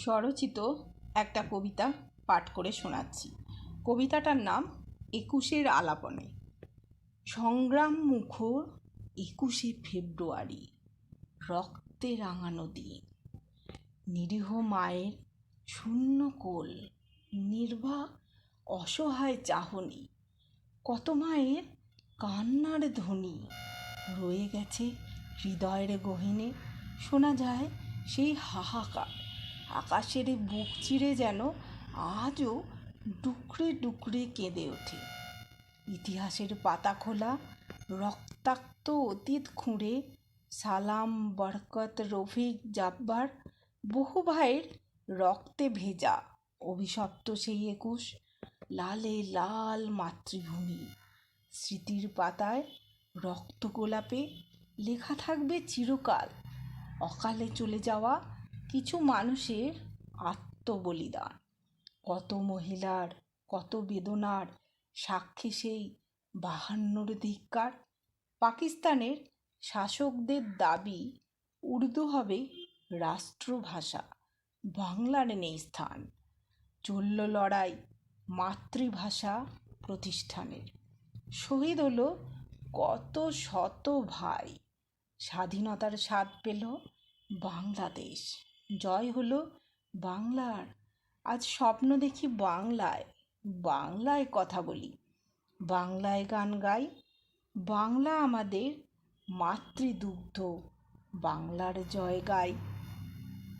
স্বরচিত একটা কবিতা পাঠ করে শোনাচ্ছি। কবিতাটার নাম একুশের আলাপনে। সংগ্রাম মুখর একুশে ফেব্রুয়ারি, রক্তে রাঙানো দিন। নিরীহ মায়ের শূন্য কোল নির্বাক অসহায় চাহনি। কত মায়ের কান্নার ধ্বনি। রয়ে গেছে হৃদয়ের গহিনে, শোনা যায় সেই হাহাকার। আকাশের বুক চিরে যেন আজও ডুকরে ডুকরে কেঁদে ওঠে। ইতিহাসের পাতা খোলা, রক্তাক্ত অতীত খুঁড়ে, সালাম, বরকত, রফিক, জাব্বার, বহু ভাইয়ের রক্তে ভেজা, অভিশপ্ত সেই একুশ, লালে লাল মাতৃভূমি। স্মৃতির পাতায় রক্ত গোলাপে লেখা থাকবে চিরকাল। অকালে চলে যাওয়া কিছু মানুষের আত্মবলিদান। কত মহিলার, কত বেদনার সাক্ষী সেই বাহান্নর ধিক্কার। পাকিস্তানের শাসকদের দাবি, উর্দু হবে রাষ্ট্রভাষা, বাংলার নেই স্থান। চলল লড়াই মাতৃভাষা প্রতিষ্ঠানের। শহীদ হলো কত শত ভাই। স্বাধীনতার স্বাদ পেল বাংলাদেশ। জয় হলো বাংলার। আজ স্বপ্ন দেখি বাংলায় বাংলায় কথা বলি। বাংলায় গান গাই, বাংলা আমাদের মাতৃদুগ্ধ। বাংলার জয় গাই।